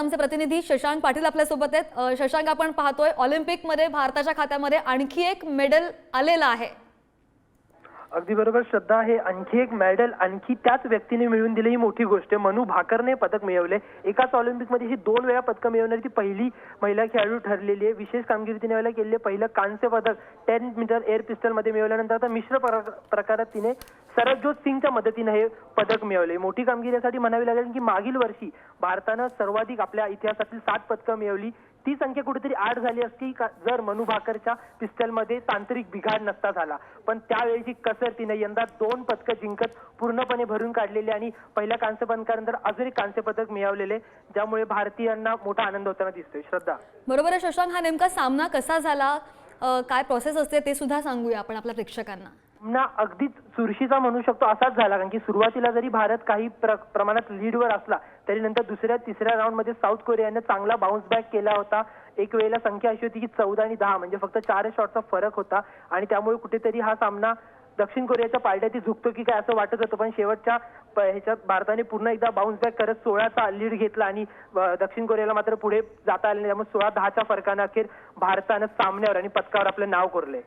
आमचे प्रतिनिधी शशांक पाटील आपल्यासोबत आहेत. शशांक आपण पाहतोय ऑलिम्पिकमध्ये भारताच्या खात्यामध्ये आणखी एक मेडल आलेलं आहे. अगदी बरोबर. श्रद्धा हे आणखी एक मेडल आणखी त्याच व्यक्तीने मिळवून दिली ही मोठी गोष्ट आहे. मनू भाकरने पदक मिळवले. एकाच ऑलिम्पिकमध्ये ही दोन वेळा पदकं मिळवणारी ती पहिली महिला खेळाडू ठरलेली आहे. विशेष कामगिरी तिने वेळेला पहिलं कांस्य पदक टेन मीटर एअर पिस्टलमध्ये मिळवल्यानंतर आता मिश्र प्रकार- प्रकारात तिने सरबजोत सिंगच्या मदतीने हे पदक मिळवले. मोठी कामगिरी यासाठी म्हणावी लागेल की मागील वर्षी भारतानं सर्वाधिक आपल्या इतिहासातील सात पदकं मिळवली. ती संख्या कुठेतरी आठ झाली असती का? जर मनु भाकरच्या पिस्टलमध्ये तांत्रिक बिघाड नसता झाला. पण त्यावेळीची कसर तिने यंदा दोन पदकं जिंकत पूर्णपणे भरून काढलेली आणि पहिल्या कांस्य पदकानंतर अजून एक कांस्य पदक मिळवलेले ज्यामुळे भारतीयांना मोठा आनंद होताना दिसतोय. श्रद्धा. बरोबर आहे शशांक हा नेमका सामना कसा झाला? काय प्रोसेस असते ते सुद्धा सांगूया आपण आपल्या प्रेक्षकांना. ना अगदीच चुरशीचा म्हणू शकतो असाच झाला. कारण की सुरुवातीला जरी भारत काही प्र, प्रमाणात लीडवर असला तरी नंतर दुसऱ्या तिसऱ्या राऊंडमध्ये साऊथ कोरियाने चांगला बाउन्स बॅक केला होता. एक वेळेला संख्या अशी होती की चौदा आणि दहा म्हणजे फक्त चार शॉटचा फरक होता. आणि त्यामुळे कुठेतरी हा सामना दक्षिण कोरियाच्या पारड्याती झुकतो की काय असं वाटत होतं पण शेवटच्या ह्याच्यात भारताने पुन्हा एकदा बाउन्स बॅक करत सोळाचा लीड घेतला आणि दक्षिण कोरियाला मात्र पुढे जाता आले नाही. त्यामुळे सोळा दहाच्या फरकानं अखेर भारतानं सामन्यावर आणि पदकावर आपलं नाव कोरलंय.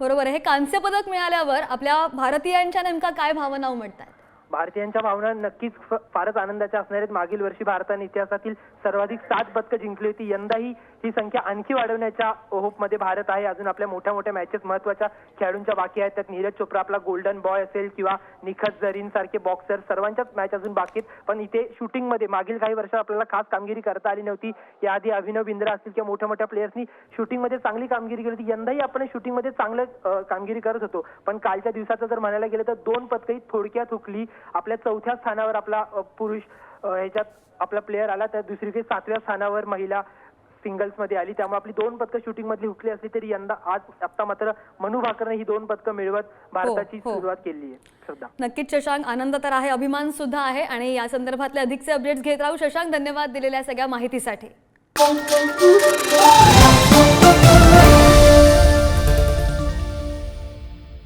बरोबर आहे. हे कांस्य पदक मिळाल्यावर आपल्या भारतीयांच्या नेमका काय भावना उमटतात भारतीयांच्या भावना नक्कीच फारच आनंदाच्या असणार आहेत. मागील वर्षी भारताने इतिहासातील सर्वाधिक सात पदकं जिंकली होती. यंदाही ही संख्या आणखी वाढवण्याच्या होपमध्ये भारत आहे. अजून आपल्या मोठ्या मोठ्या मॅचेस महत्त्वाच्या खेळाडूंच्या बाकी आहेत. त्यात नीरज चोप्रा आपला गोल्डन बॉय असेल किंवा निखत जरीन सारखे बॉक्सर सर्वांच्याच मॅच अजून बाकी आहेत. पण इथे शूटिंगमध्ये मागील काही वर्षात आपल्याला खास कामगिरी करता आली नव्हती. याआधी अभिनव बिंद्रा असतील किंवा मोठ्या मोठ्या प्लेयर्सनी शूटिंगमध्ये चांगली कामगिरी केली होती. यंदाही आपण शूटिंगमध्ये चांगलं कामगिरी करत होतो. पण कालच्या दिवसाचं जर म्हणायला गेलं तर दोन पदकही थोडक्यात हुकली. आपल्या चौथ्या स्थानावर आपला पुरुष ह्याच्यात आपला प्लेयर आला. तर दुसरीकडे सातव्या स्थानावर महिला सिंगल्समध्ये आली. त्यामुळे आपली दोन पदकं शूटिंग मधली हुकली असली तरी यंदा आज आता मात्र मनू भाकरने ही दोन पदकं मिळवत भारताची हो. सुरुवात केली आहे. श्रद्धा. नक्कीच शशांक आनंद तर आहे अभिमान सुद्धा आहे. आणि या संदर्भातले अधिकचे अपडेट्स घेत राहू. शशांक धन्यवाद दिलेल्या सगळ्या माहितीसाठी.